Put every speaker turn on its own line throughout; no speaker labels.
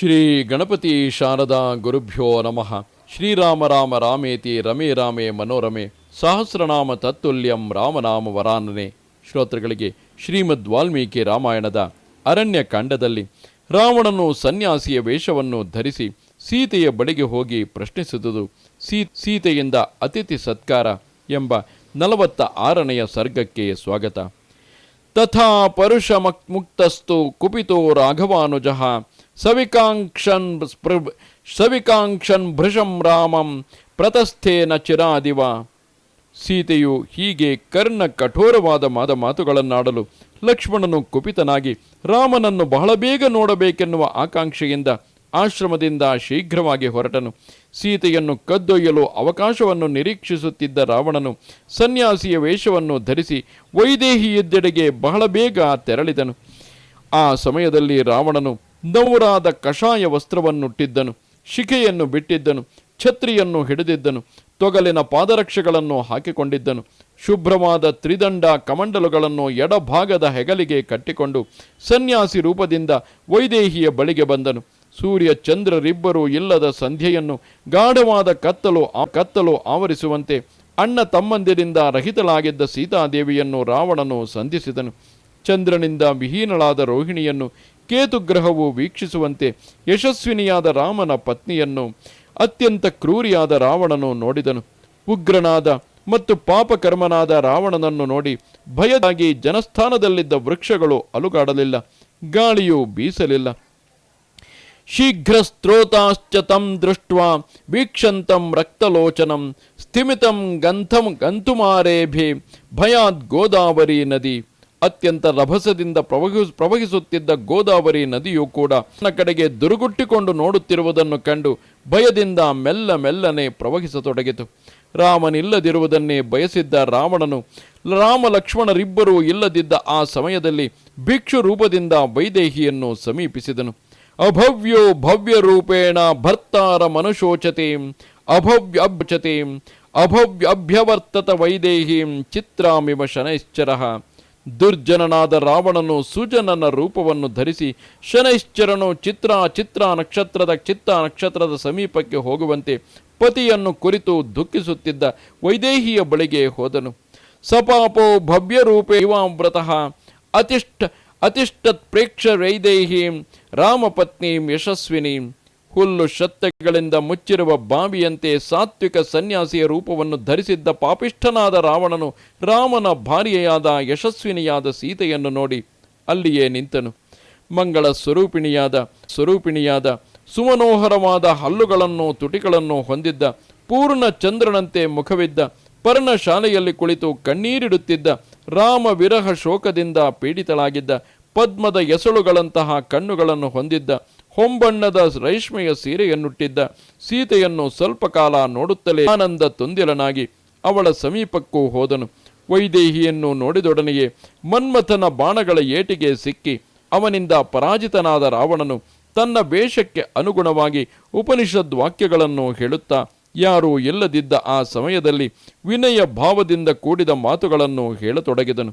ಶ್ರೀ ಗಣಪತಿ ಶಾರದಾ ಗುರುಭ್ಯೋ ನಮಃ. ಶ್ರೀರಾಮ ರಾಮ ರಾಮೇತಿ ರಮೇ ರಾಮೇ ಮನೋರಮೆ ಸಹಸ್ರನಾಮ ತತ್ತುಲ್ಯಂ ರಾಮನಾಮ ವರಾನನೆ. ಶ್ರೋತೃಗಳಿಗೆ ಶ್ರೀಮದ್ ವಾಲ್ಮೀಕಿ ರಾಮಾಯಣದ ಅರಣ್ಯ ಕಾಂಡದಲ್ಲಿ ರಾವಣನು ಸನ್ಯಾಸಿಯ ವೇಷವನ್ನು ಧರಿಸಿ ಸೀತೆಯ ಬಳಿಗೆ ಹೋಗಿ ಪ್ರಶ್ನಿಸಿದುದು. ಸೀ, ಸೀತೆಯಿಂದ ಅತಿಥಿ ಸತ್ಕಾರ ಎಂಬ ನಲವತ್ತ ಆರನೆಯ ಸರ್ಗಕ್ಕೆ ಸ್ವಾಗತ. ತಥಾ ಪರುಷ ಮುಕ್ತಸ್ತು ಕುಪಿತೋ ರಾಘವಾನುಜಃ. ಸವಿಕಾಂಕ್ಷನ್ ಸವಿಕಾಂಕ್ಷನ್ ಭೃಶಂ ರಾಮಂ ಪ್ರತಸ್ಥೇನ ಚಿರಾದಿವ. ಸೀತೆಯು ಹೀಗೆ ಕರ್ಣ ಕಠೋರವಾದ ಮಾದ ಮಾತುಗಳನ್ನಾಡಲು ಲಕ್ಷ್ಮಣನು ಕುಪಿತನಾಗಿ ರಾಮನನ್ನು ಬಹಳ ಬೇಗ ನೋಡಬೇಕೆನ್ನುವ ಆಕಾಂಕ್ಷೆಯಿಂದ ಆಶ್ರಮದಿಂದ ಶೀಘ್ರವಾಗಿ ಹೊರಟನು. ಸೀತೆಯನ್ನು ಕದ್ದೊಯ್ಯಲು ಅವಕಾಶವನ್ನು ನಿರೀಕ್ಷಿಸುತ್ತಿದ್ದ ರಾವಣನು ಸನ್ಯಾಸಿಯ ವೇಷವನ್ನು ಧರಿಸಿ ವೈದೇಹಿಯದ್ದೆಡೆಗೆ ಬಹಳ ಬೇಗ ತೆರಳಿದನು. ಆ ಸಮಯದಲ್ಲಿ ರಾವಣನು ನವರಾದ ಕಷಾಯ ವಸ್ತ್ರವನ್ನುಟ್ಟಿದ್ದನು, ಶಿಖೆಯನ್ನು ಬಿಟ್ಟಿದ್ದನು, ಛತ್ರಿಯನ್ನು ಹಿಡಿದಿದ್ದನು, ತೊಗಲಿನ ಪಾದರಕ್ಷೆಗಳನ್ನು ಹಾಕಿಕೊಂಡಿದ್ದನು, ಶುಭ್ರವಾದ ತ್ರಿದಂಡ ಕಮಂಡಲುಗಳನ್ನು ಎಡಭಾಗದ ಹೆಗಲಿಗೆ ಕಟ್ಟಿಕೊಂಡು ಸನ್ಯಾಸಿ ರೂಪದಿಂದ ವೈದೇಹಿಯ ಬಳಿಗೆ ಬಂದನು. ಸೂರ್ಯ ಚಂದ್ರರಿಬ್ಬರೂ ಇಲ್ಲದ ಸಂಧ್ಯೆಯನ್ನು ಗಾಢವಾದ ಕತ್ತಲು ಕತ್ತಲು ಆವರಿಸುವಂತೆ ಅಣ್ಣ ತಮ್ಮಂದಿರಿಂದ ರಹಿತಳಾಗಿದ್ದ ಸೀತಾದೇವಿಯನ್ನು ರಾವಣನು ಸಂಧಿಸಿದನು. ಚಂದ್ರನಿಂದ ವಿಹೀನಳಾದ ರೋಹಿಣಿಯನ್ನು ಕೇತುಗ್ರಹವು ವೀಕ್ಷಿಸುವಂತೆ ಯಶಸ್ವಿನಿಯಾದ ರಾಮನ ಪತ್ನಿಯನ್ನು, ಅತ್ಯಂತ ಕ್ರೂರಿಯಾದ ರಾವಣನು ನೋಡಿದನು. ಉಗ್ರನಾದ ಮತ್ತು ಪಾಪಕರ್ಮನಾದ ರಾವಣನನ್ನು ನೋಡಿ ಭಯದಾಗಿ ಜನಸ್ಥಾನದಲ್ಲಿದ್ದ ವೃಕ್ಷಗಳು ಅಲುಗಾಡಲಿಲ್ಲ, ಗಾಳಿಯು ಬೀಸಲಿಲ್ಲ. ಶೀಘ್ರಸ್ತ್ರೋತಾಶ್ಚ ತಂ ದೃಷ್ಟ ವೀಕ್ಷಂತಂ ರಕ್ತಲೋಚನಂ ಸ್ಥಿಮಿತಂ ಗಂಥಂ ಗಂತುಮಾರೇಭಿ ಭಯಾದ್ ಗೋದಾವರಿ ನದಿ. ಅತ್ಯಂತ ರಭಸದಿಂದ ಪ್ರವಹಿ, ಪ್ರವಹಿಸುತ್ತಿದ್ದ ಗೋದಾವರಿ ನದಿಯು ಕೂಡ ತನ್ನ ಕಡೆಗೆ ದುರುಗುಟ್ಟಿಕೊಂಡು ನೋಡುತ್ತಿರುವುದನ್ನು ಕಂಡು ಭಯದಿಂದ ಮೆಲ್ಲ ಮೆಲ್ಲನೆ ಪ್ರವಹಿಸತೊಡಗಿತು. ರಾಮನಿಲ್ಲದಿರುವುದನ್ನೇ ಬಯಸಿದ್ದ ರಾವಣನು ರಾಮ ಲಕ್ಷ್ಮಣರಿಬ್ಬರೂ ಇಲ್ಲದಿದ್ದ ಆ ಸಮಯದಲ್ಲಿ ಭಿಕ್ಷು ರೂಪದಿಂದ ವೈದೇಹಿಯನ್ನು ಸಮೀಪಿಸಿದನು. ಅಭವ್ಯೋ ಭವ್ಯ ರೂಪೇಣ ಭರ್ತಾರ ಮನುಶೋಚತೆ, ಅಭವ್ಯ ಅಭ್ಯಚತೆ ಅಭವ್ಯ ಅಭ್ಯವರ್ತತ ವೈದೇಹಿಂ ಚಿತ್ರಾಮಿವ ಶನೈಶ್ಚರ. ದುರ್ಜನನಾದ ರಾವಣನು ಸುಜನನ ರೂಪವನ್ನು ಧರಿಸಿ ಶನೈಶ್ಚರನು ಚಿತ್ರ ಚಿತ್ರ ನಕ್ಷತ್ರದ ಚಿತ್ತ ನಕ್ಷತ್ರದ ಸಮೀಪಕ್ಕೆ ಹೋಗುವಂತೆ ಪತಿಯನ್ನು ಕುರಿತು ದುಃಖಿಸುತ್ತಿದ್ದ ವೈದೇಹಿಯ ಬಳಿಗೆ ಹೋದನು. ಸಪಾಪೋ ಭವ್ಯರೂಪೇ ಇವಾಮೃತಃ ಅತಿಷ್ಠ ಅತಿಷ್ಠತ್ ಪ್ರೇಕ್ಷ ವೈದೇಹೀಂ ರಾಮಪತ್ನೀಂ ಯಶಸ್ವಿನೀಂ. ಹುಲ್ಲು ಶತ್ತೆಗಳಿಂದ ಮುಚ್ಚಿರುವ ಬಾವಿಯಂತೆ ಸಾತ್ವಿಕ ಸನ್ಯಾಸಿಯ ರೂಪವನ್ನು ಧರಿಸಿದ್ದ ಪಾಪಿಷ್ಠನಾದ ರಾವಣನು ರಾಮನ ಭಾರ್ಯೆಯಾದ ಯಶಸ್ವಿನಿಯಾದ ಸೀತೆಯನ್ನು ನೋಡಿ ಅಲ್ಲಿಯೇ ನಿಂತನು. ಮಂಗಳ ಸ್ವರೂಪಿಣಿಯಾದ ಸ್ವರೂಪಿಣಿಯಾದ, ಸುಮನೋಹರವಾದ ಹಲ್ಲುಗಳನ್ನು, ತುಟಿಗಳನ್ನು ಹೊಂದಿದ್ದ, ಪೂರ್ಣ ಚಂದ್ರನಂತೆ ಮುಖವಿದ್ದ, ಪರ್ಣಶಾಲೆಯಲ್ಲಿ ಕುಳಿತು ಕಣ್ಣೀರಿಡುತ್ತಿದ್ದ, ರಾಮ ವಿರಹ ಶೋಕದಿಂದ ಪೀಡಿತಳಾಗಿದ್ದ, ಪದ್ಮದ ಎಸಳುಗಳಂತಹ ಕಣ್ಣುಗಳನ್ನು ಹೊಂದಿದ್ದ ಹೊಂಬಣ್ಣದ ರೇಷ್ಮೆಯ ಸೀರೆಯನ್ನುಟ್ಟಿದ್ದ ಸೀತೆಯನ್ನು ಸ್ವಲ್ಪ ಕಾಲ ನೋಡುತ್ತಲೇ ಆನಂದ ತುಂದಿಲನಾಗಿ ಅವಳ ಸಮೀಪಕ್ಕೂ ಹೋದನು. ವೈದೇಹಿಯನ್ನು ನೋಡಿದೊಡನೆಯೇ ಮನ್ಮಥನ ಬಾಣಗಳ ಏಟಿಗೆ ಸಿಕ್ಕಿ ಅವನಿಂದ ಪರಾಜಿತನಾದ ರಾವಣನು ತನ್ನ ವೇಷಕ್ಕೆ ಅನುಗುಣವಾಗಿ ಉಪನಿಷದ್ ವಾಕ್ಯಗಳನ್ನು ಹೇಳುತ್ತಾ, ಯಾರೂ ಇಲ್ಲದಿದ್ದ ಆ ಸಮಯದಲ್ಲಿ ವಿನಯ ಭಾವದಿಂದ ಕೂಡಿದ ಮಾತುಗಳನ್ನು ಹೇಳತೊಡಗಿದನು.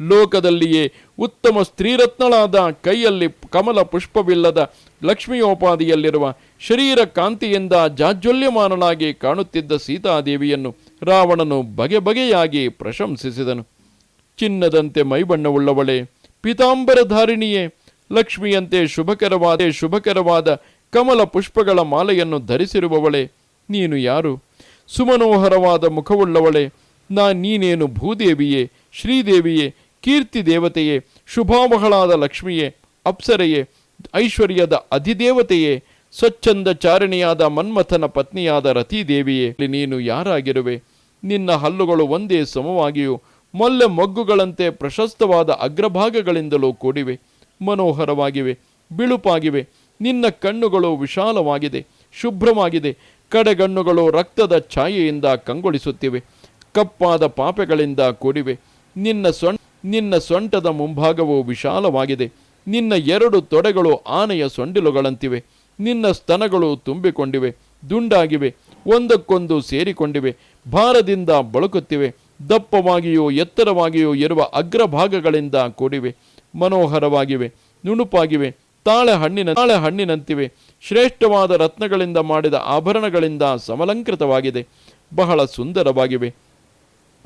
ಲೋಕದಲ್ಲಿಯೇ ಉತ್ತಮ ಸ್ತ್ರೀರತ್ನಳಾದ ಕೈಯಲ್ಲಿ ಕಮಲ ಪುಷ್ಪವಿಲ್ಲದ ಲಕ್ಷ್ಮಿಯೋಪಾದಿಯಲ್ಲಿರುವ ಶರೀರ ಕಾಂತಿಯಿಂದ ಜಾಜ್ವಲ್ಯಮಾನನಾಗಿ ಕಾಣುತ್ತಿದ್ದ ಸೀತಾದೇವಿಯನ್ನು ರಾವಣನು ಬಗೆ ಬಗೆಯಾಗಿ ಪ್ರಶಂಸಿಸಿದನು. ಚಿನ್ನದಂತೆ ಮೈಬಣ್ಣವುಳ್ಳವಳೆ, ಪೀತಾಂಬರಧಾರಿಣಿಯೇ, ಲಕ್ಷ್ಮಿಯಂತೆ ಶುಭಕರವಾದ ಶುಭಕರವಾದ ಕಮಲ ಪುಷ್ಪಗಳ ಮಾಲೆಯನ್ನು ಧರಿಸಿರುವವಳೆ, ನೀನು ಯಾರು? ಸುಮನೋಹರವಾದ ಮುಖವುಳ್ಳವಳೆ, ನಾ ನೀನೇನು ಭೂದೇವಿಯೇ, ಶ್ರೀದೇವಿಯೇ ಕೀರ್ತಿ ದೇವತೆಯೇ ಶುಭಾಮಹಳಾದ ಲಕ್ಷ್ಮಿಯೇ, ಅಪ್ಸರೆಯೇ, ಐಶ್ವರ್ಯದ ಅಧಿದೇವತೆಯೇ, ಸ್ವಚ್ಛಂದ ಚಾರಣಿಯಾದ ಮನ್ಮಥನ ಪತ್ನಿಯಾದ ರತಿದೇವಿಯೇ ನೀನು ಯಾರಾಗಿರುವೆ? ನಿನ್ನ ಹಲ್ಲುಗಳು ಒಂದೇ ಸಮವಾಗಿಯೂ, ಮೊಲ್ಲೆ ಮೊಗ್ಗುಗಳಂತೆ ಪ್ರಶಸ್ತವಾದ ಅಗ್ರಭಾಗಗಳಿಂದಲೂ ಕೂಡಿವೆ. ಮನೋಹರವಾಗಿವೆ, ಬಿಳುಪಾಗಿವೆ. ನಿನ್ನ ಕಣ್ಣುಗಳು ವಿಶಾಲವಾಗಿದೆ, ಶುಭ್ರವಾಗಿದೆ. ಕಡೆಗಣ್ಣುಗಳು ರಕ್ತದ ಛಾಯೆಯಿಂದ ಕಂಗೊಳಿಸುತ್ತಿವೆ. ಕಪ್ಪಾದ ಪಾಪೆಗಳಿಂದ ಕೂಡಿವೆ. ನಿನ್ನ ಸೊಂ ನಿನ್ನ ಸೊಂಟದ ಮುಂಭಾಗವು ವಿಶಾಲವಾಗಿದೆ. ನಿನ್ನ ಎರಡು ತೊಡೆಗಳು ಆನೆಯ ಸೊಂಡಿಲುಗಳಂತಿವೆ. ನಿನ್ನ ಸ್ತನಗಳು ತುಂಬಿಕೊಂಡಿವೆ. ದುಂಡಾಗಿವೆ. ಒಂದಕ್ಕೊಂದು ಸೇರಿಕೊಂಡಿವೆ. ಭಾರದಿಂದ ಬಳಕುತ್ತಿವೆ. ದಪ್ಪವಾಗಿಯೂ ಎತ್ತರವಾಗಿಯೂ ಇರುವ ಅಗ್ರಭಾಗಗಳಿಂದ ಕೂಡಿವೆ. ಮನೋಹರವಾಗಿವೆ. ನುಣುಪಾಗಿವೆ. ತಾಳೆ ಹಣ್ಣಿನ, ತಾಳೆ ಹಣ್ಣಿನಂತಿವೆ. ಶ್ರೇಷ್ಠವಾದ ರತ್ನಗಳಿಂದ ಮಾಡಿದ ಆಭರಣಗಳಿಂದ ಸಮಲಂಕೃತವಾಗಿದೆ. ಬಹಳ ಸುಂದರವಾಗಿವೆ.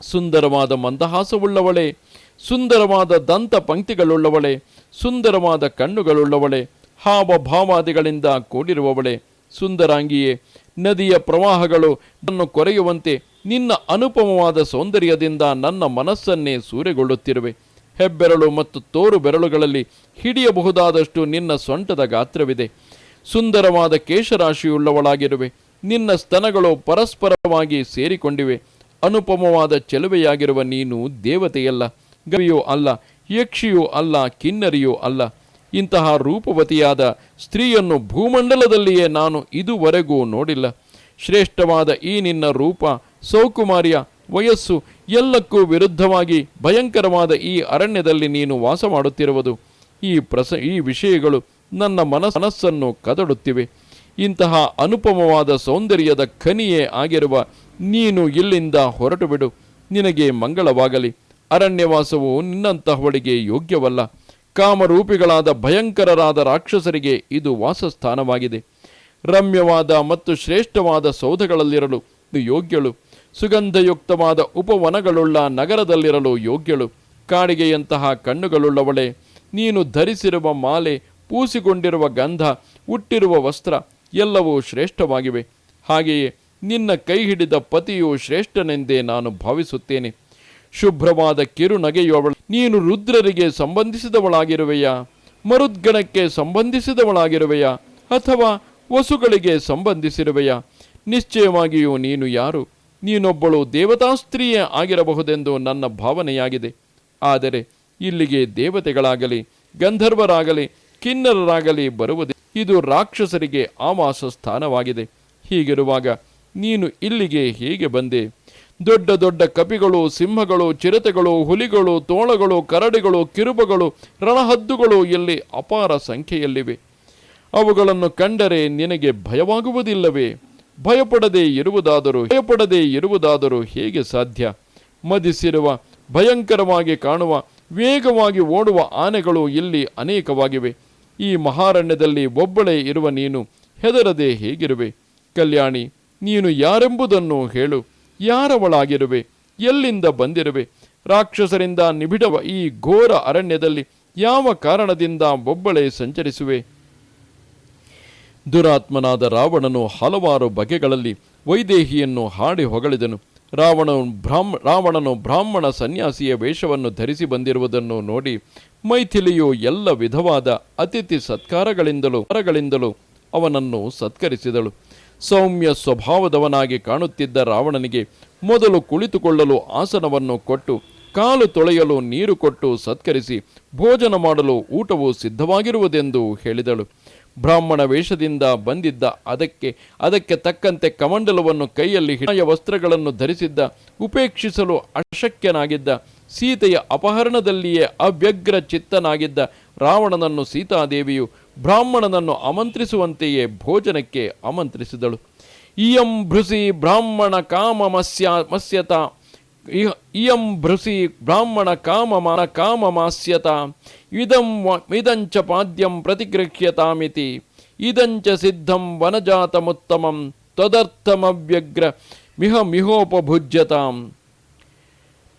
ಸುಂದರವಾದ ಮಂದಹಾಸವುಳ್ಳವಳೆ, ಸುಂದರವಾದ ದಂತ ಪಂಕ್ತಿಗಳುಳ್ಳವಳೆ ಸುಂದರವಾದ ಕಣ್ಣುಗಳುಳ್ಳವಳೆ, ಹಾವಭಾವಾದಿಗಳಿಂದ ಕೂಡಿರುವವಳೆ. ಸುಂದರಾಂಗಿಯೇ, ನದಿಯ ಪ್ರವಾಹಗಳು ನನ್ನ ಕೊರೆಯುವಂತೆ ನಿನ್ನ ಅನುಪಮವಾದ ಸೌಂದರ್ಯದಿಂದ ನನ್ನ ಮನಸ್ಸನ್ನೇ ಸೂರೆಗೊಳ್ಳುತ್ತಿರುವೆ. ಹೆಬ್ಬೆರಳು ಮತ್ತು ತೋರು ಬೆರಳುಗಳಲ್ಲಿ ಹಿಡಿಯಬಹುದಾದಷ್ಟು ನಿನ್ನ ಸೊಂಟದ ಗಾತ್ರವಿದೆ. ಸುಂದರವಾದ ಕೇಶರಾಶಿಯುಳ್ಳವಳಾಗಿರುವೆ. ನಿನ್ನ ಸ್ತನಗಳು ಪರಸ್ಪರವಾಗಿ ಸೇರಿಕೊಂಡಿವೆ. ಅನುಪಮವಾದ ಚೆಲುವೆಯಾಗಿರುವ ನೀನು ದೇವತೆಯಲ್ಲ, ಗವಿಯೋ ಅಲ್ಲ, ಯಕ್ಷಿಯೋ ಅಲ್ಲ, ಕಿನ್ನರಿಯೋ ಅಲ್ಲ. ಇಂತಹ ರೂಪವತಿಯಾದ ಸ್ತ್ರೀಯನ್ನು ಭೂಮಂಡಲದಲ್ಲಿಯೇ ನಾನು ಇದುವರೆಗೂ ನೋಡಿಲ್ಲ. ಶ್ರೇಷ್ಠವಾದ ಈ ನಿನ್ನ ರೂಪ, ಸೌಕುಮಾರ್ಯ, ವಯಸ್ಸು ಎಲ್ಲಕ್ಕೂ ವಿರುದ್ಧವಾಗಿ ಭಯಂಕರವಾದ ಈ ಅರಣ್ಯದಲ್ಲಿ ನೀನು ವಾಸ ಮಾಡುತ್ತಿರುವುದು ಈ ಪ್ರಸ, ಈ ವಿಷಯಗಳು ನನ್ನ ಮನಸ್ ಮನಸ್ಸನ್ನು ಕದಡುತ್ತಿವೆ. ಇಂತಹ ಅನುಪಮವಾದ ಸೌಂದರ್ಯದ ಖನಿಯೇ ಆಗಿರುವ ನೀನು ಇಲ್ಲಿಂದ ಹೊರಟು ಬಿಡು. ನಿನಗೆ ಮಂಗಳವಾಗಲಿ. ಅರಣ್ಯವಾಸವು ನಿನ್ನಂತಹವಳಿಗೆ ಯೋಗ್ಯವಲ್ಲ. ಕಾಮರೂಪಿಗಳಾದ ಭಯಂಕರರಾದ ರಾಕ್ಷಸರಿಗೆ ಇದು ವಾಸಸ್ಥಾನವಾಗಿದೆ. ರಮ್ಯವಾದ ಮತ್ತು ಶ್ರೇಷ್ಠವಾದ ಸೌಧಗಳಲ್ಲಿರಲು ಇದು ಯೋಗ್ಯಳು. ಸುಗಂಧಯುಕ್ತವಾದ ಉಪವನಗಳುಳ್ಳ ನಗರದಲ್ಲಿರಲು ಯೋಗ್ಯಳು. ಕಾಡಿಗೆಯಂತಹ ಕಣ್ಣುಗಳುಳ್ಳವಳೆ, ನೀನು ಧರಿಸಿರುವ ಮಾಲೆ ಪೂಸಿಕೊಂಡಿರುವ ಗಂಧ ಉಟ್ಟಿರುವ ವಸ್ತ್ರ ಎಲ್ಲವೂ ಶ್ರೇಷ್ಠವಾಗಿವೆ. ಹಾಗೆಯೇ ನಿನ್ನ ಕೈ ಹಿಡಿದ ಪತಿಯು ಶ್ರೇಷ್ಠನೆಂದೇ ನಾನು ಭಾವಿಸುತ್ತೇನೆ. ಶುಭ್ರವಾದ ಕಿರುನಗೆಯುವವಳು, ನೀನು ರುದ್ರರಿಗೆ ಸಂಬಂಧಿಸಿದವಳಾಗಿರುವೆಯಾ? ಮರುದ್ಗಣಕ್ಕೆ ಸಂಬಂಧಿಸಿದವಳಾಗಿರುವೆಯಾ? ಅಥವಾ ವಸುಗಳಿಗೆ ಸಂಬಂಧಿಸಿರುವೆಯಾ? ನಿಶ್ಚಯವಾಗಿಯೂ ನೀನು ಯಾರು? ನೀನೊಬ್ಬಳು ದೇವತಾ ಸ್ತ್ರೀಯೇ ಆಗಿರಬಹುದೆಂದು ನನ್ನ ಭಾವನೆಯಾಗಿದೆ. ಆದರೆ ಇಲ್ಲಿಗೆ ದೇವತೆಗಳಾಗಲಿ, ಗಂಧರ್ವರಾಗಲಿ, ಕಿನ್ನರರಾಗಲಿ ಬರುವುದೇ ಇದು ರಾಕ್ಷಸರಿಗೆ ಆವಾಸ ಸ್ಥಾನವಾಗಿದೆ. ಹೀಗಿರುವಾಗ ನೀನು ಇಲ್ಲಿಗೆ ಹೇಗೆ ಬಂದೆ? ದೊಡ್ಡ ದೊಡ್ಡ ಕಪಿಗಳು, ಸಿಂಹಗಳು, ಚಿರತೆಗಳು, ಹುಲಿಗಳು, ತೋಳಗಳು, ಕರಡಿಗಳು, ಕಿರುಬಗಳು, ರಣಹದ್ದುಗಳು ಇಲ್ಲಿ ಅಪಾರ ಸಂಖ್ಯೆಯಲ್ಲಿವೆ. ಅವುಗಳನ್ನು ಕಂಡರೆ ನಿನಗೆ ಭಯವಾಗುವುದಿಲ್ಲವೇ? ಭಯಪಡದೆ ಇರುವುದಾದರೂ ಭಯಪಡದೆ ಇರುವುದಾದರೂ ಹೇಗೆ ಸಾಧ್ಯ? ಮದಿಸಿರುವ, ಭಯಂಕರವಾಗಿ ಕಾಣುವ, ವೇಗವಾಗಿ ಓಡುವ ಆನೆಗಳು ಇಲ್ಲಿ ಅನೇಕವಾಗಿವೆ. ಈ ಮಹಾರಣ್ಯದಲ್ಲಿ ಒಬ್ಬಳೇ ಇರುವ ನೀನು, ಹೆದರದೆ ಹೇಗಿರುವೆ? ಕಲ್ಯಾಣಿ, ನೀನು ಯಾರೆಂಬುದನ್ನು ಹೇಳು. ಯಾರವಳಾಗಿರುವೆ? ಎಲ್ಲಿಂದ ಬಂದಿರುವೆ? ರಾಕ್ಷಸರಿಂದ ನಿಬಿಡವ ಈ ಘೋರ ಅರಣ್ಯದಲ್ಲಿ ಯಾವ ಕಾರಣದಿಂದ ಒಬ್ಬಳೇ ಸಂಚರಿಸುವೆ? ದುರಾತ್ಮನಾದ ರಾವಣನು ಹಲವಾರು ಬಗೆಗಳಲ್ಲಿ ವೈದೇಹಿಯನ್ನು ಹಾಡಿ ಹೊಗಳಿದನು. ರಾವಣನು ಬ್ರಾಹ್ಮ, ರಾವಣನು ಬ್ರಾಹ್ಮಣ ಸನ್ಯಾಸಿಯ ವೇಷವನ್ನು ಧರಿಸಿ ಬಂದಿರುವುದನ್ನು ನೋಡಿ ಮೈಥಿಲಿಯು ಎಲ್ಲ ವಿಧವಾದ ಅತಿಥಿ ಸತ್ಕಾರಗಳಿಂದಲೂ ಹೊರಗಳಿಂದಲೂ ಅವನನ್ನು ಸತ್ಕರಿಸಿದಳು. ಸೌಮ್ಯ ಸ್ವಭಾವದವನಾಗಿ ಕಾಣುತ್ತಿದ್ದ ರಾವಣನಿಗೆ ಮೊದಲು ಕುಳಿತುಕೊಳ್ಳಲು ಆಸನವನ್ನು ಕೊಟ್ಟು, ಕಾಲು ತೊಳೆಯಲು ನೀರು ಕೊಟ್ಟು ಸತ್ಕರಿಸಿ, ಭೋಜನ ಮಾಡಲು ಊಟವು ಸಿದ್ಧವಾಗಿರುವುದೆಂದು ಹೇಳಿದಳು. ಬ್ರಾಹ್ಮಣ ವೇಷದಿಂದ ಬಂದಿದ್ದ ಅದಕ್ಕೆ ಅದಕ್ಕೆ ತಕ್ಕಂತೆ ಕಮಂಡಲವನ್ನು ಕೈಯಲ್ಲಿ ಹಿಡಿಯ ವಸ್ತ್ರಗಳನ್ನು ಧರಿಸಿದ್ದ, ಉಪೇಕ್ಷಿಸಲು ಅಶಕ್ಯನಾಗಿದ್ದ, ಸೀತೆಯ ಅಪಹರಣದಲ್ಲಿಯೇ ಅವ್ಯಗ್ರ ಚಿತ್ತನಾಗಿದ್ದ ರಾವಣನನ್ನು ಸೀತಾದೇವಿಯು ಬ್ರಾಹ್ಮಣನನ್ನು ಆಮಂತ್ರಿಸುವಂತೆಯೇ ಭೋಜನಕ್ಕೆ ಆಮಂತ್ರಿಸಿದಳು ಇಯಂ ಭೃಸಿ ಬ್ರಾಹ್ಮಣ ಕಾಮ ಮಸ್ಯ, ಮಸ್ಯತ ಇಯಂ ಭೃಸಿ ಬ್ರಾಹ್ಮಣ ಕಾಮ ಕಾಮ ಕಾಮಮಾಸ್ಯತ ಇದಂ ಇದಂಚ ಪಾದ್ಯಂ ಪ್ರತಿಗೃಹ್ಯತಾಮಿತಿ ಇದಂಚ ಸಿದ್ಧಂ ವನಜಾತಮುತ್ತಮಂ ತದರ್ಥಮವ್ಯಗ್ರ ಮಿಹ ಮಿಹೋಪಭುಜ್ಯತಾಂ.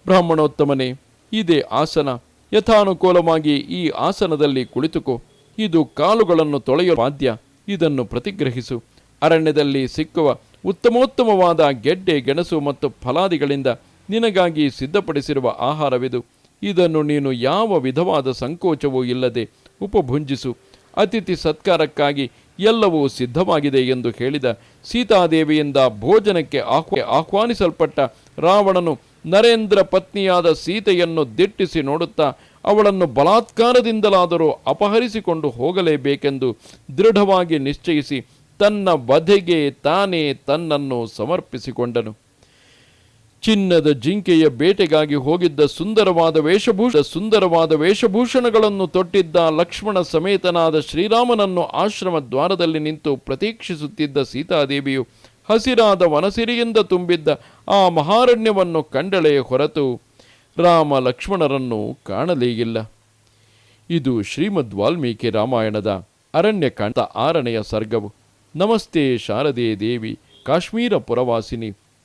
ಬ್ರಾಹ್ಮಣೋತ್ತಮನೇ, ಇದೇ ಆಸನ. ಯಥಾನುಕೂಲವಾಗಿ ಈ ಆಸನದಲ್ಲಿ ಕುಳಿತುಕೋ. ಇದು ಕಾಲುಗಳನ್ನು ತೊಳೆಯುವ ಪಾದ್ಯ. ಇದನ್ನು ಪ್ರತಿಗ್ರಹಿಸು. ಅರಣ್ಯದಲ್ಲಿ ಸಿಕ್ಕುವ ಉತ್ತಮೋತ್ತಮವಾದ ಗೆಡ್ಡೆ ಗೆಣಸು ಮತ್ತು ಫಲಾದಿಗಳಿಂದ ನಿನಗಾಗಿ ಸಿದ್ಧಪಡಿಸಿರುವ ಆಹಾರವಿದು. ಇದನ್ನು ನೀನು ಯಾವ ವಿಧವಾದ ಸಂಕೋಚವೂ ಇಲ್ಲದೆ ಉಪಭುಂಜಿಸು. ಅತಿಥಿ ಸತ್ಕಾರಕ್ಕಾಗಿ ಎಲ್ಲವೂ ಸಿದ್ಧವಾಗಿದೆ ಎಂದು ಹೇಳಿದ ಸೀತಾದೇವಿಯಿಂದ ಭೋಜನಕ್ಕೆ ಆಹ್ವ, ಆಹ್ವಾನಿಸಲ್ಪಟ್ಟ ರಾವಣನು ನರೇಂದ್ರ ಪತ್ನಿಯಾದ ಸೀತೆಯನ್ನು ದಿಟ್ಟಿಸಿ ನೋಡುತ್ತಾ ಅವಳನ್ನು ಬಲಾತ್ಕಾರದಿಂದಲಾದರೂ ಅಪಹರಿಸಿಕೊಂಡು ಹೋಗಲೇಬೇಕೆಂದು ದೃಢವಾಗಿ ನಿಶ್ಚಯಿಸಿ ತನ್ನ ವಧೆಗೆ ತಾನೇ ತನ್ನನ್ನು ಸಮರ್ಪಿಸಿಕೊಂಡನು. ಚಿನ್ನದ ಜಿಂಕೆಯ ಬೇಟೆಗಾಗಿ ಹೋಗಿದ್ದ ಸುಂದರವಾದ ವೇಷಭೂಷ ಸುಂದರವಾದ ವೇಷಭೂಷಣಗಳನ್ನು ತೊಟ್ಟಿದ್ದ ಲಕ್ಷ್ಮಣ ಸಮೇತನಾದ ಶ್ರೀರಾಮನನ್ನು ಆಶ್ರಮ ದ್ವಾರದಲ್ಲಿ ನಿಂತು ಪ್ರತೀಕ್ಷಿಸುತ್ತಿದ್ದ ಸೀತಾದೇವಿಯು ಹಸಿರಾದ ವನಸಿರಿಯಿಂದ ತುಂಬಿದ್ದ ಆ ಮಹಾರಣ್ಯವನ್ನು ಕಂಡಳೆ ಹೊರತು ರಾಮ ಲಕ್ಷ್ಮಣರನ್ನು ಕಾಣಲೇಗಿಲ್ಲ ಇದು ಶ್ರೀಮದ್ ವಾಲ್ಮೀಕಿ ರಾಮಾಯಣದ ಅರಣ್ಯಕಾಂಡ ಆರನೆಯ ಸರ್ಗವು. ನಮಸ್ತೆ ಶಾರದೆ ದೇವಿ, ಕಾಶ್ಮೀರ ಪುರವಾಸಿನಿ.